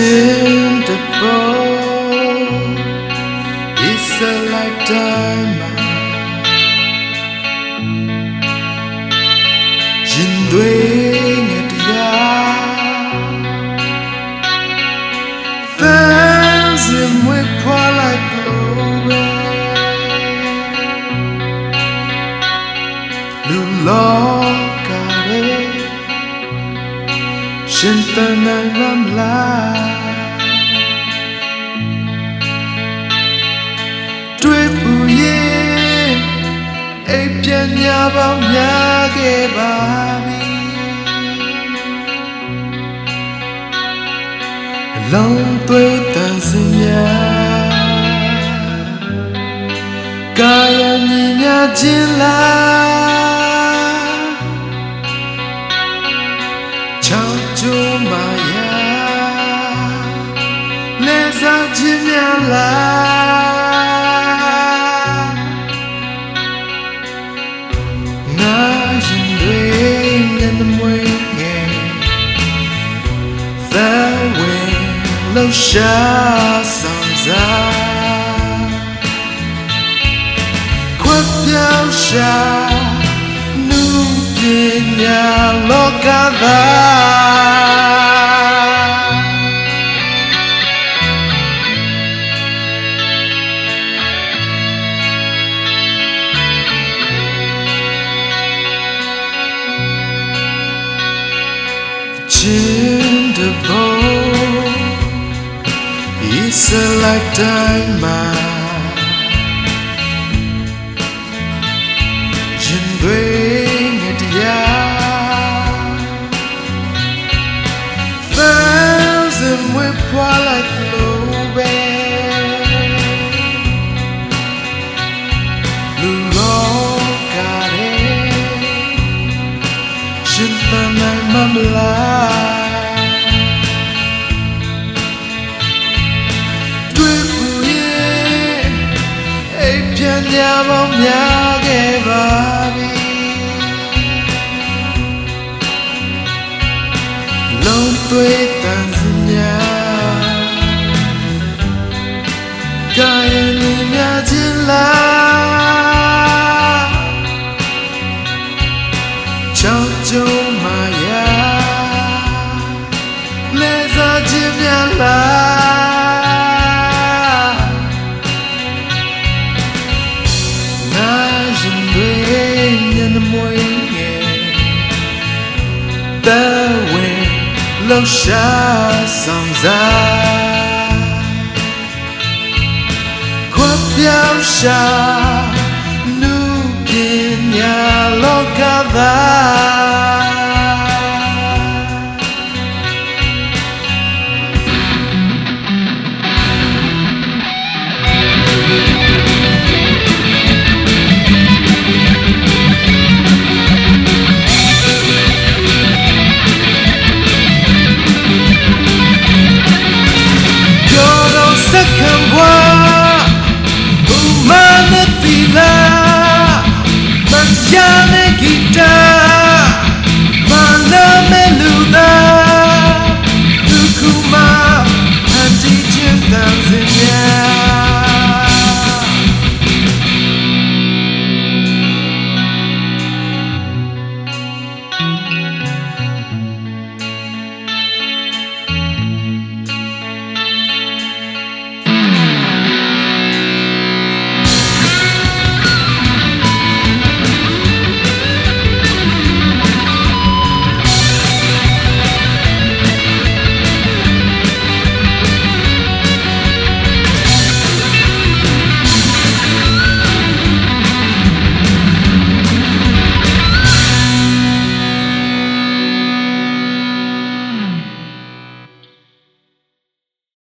seemed It's a like diamond Je ရှင်တန်နိုင်မလားတွေ့ပူရဲ့အိပ်ပြန်ညာပေါင်းများခဲ့ပါပြီ စားခြင်းများလားငါရင်တွေညနေမွေးငယ်သဲဝင်လှရှာဆောင်စားခွက်ပြောင်းရှာနုပညာလောကသာ Chin the bow It's a lifetime man Jin bring it ya Thousand whip while I flow back Lulong got ပ်ပြန်ကြပေါင်းများခဲ့ပါပြီလုံးသွေးတန်စများကာယလူများခြင်းလားချောင်းကျုံမာယာလဲစားခြင်းများလား မွေးငယ်တဲဝင်လောက်ရှာဆောင်စားခွက်ပြောင်းရှာ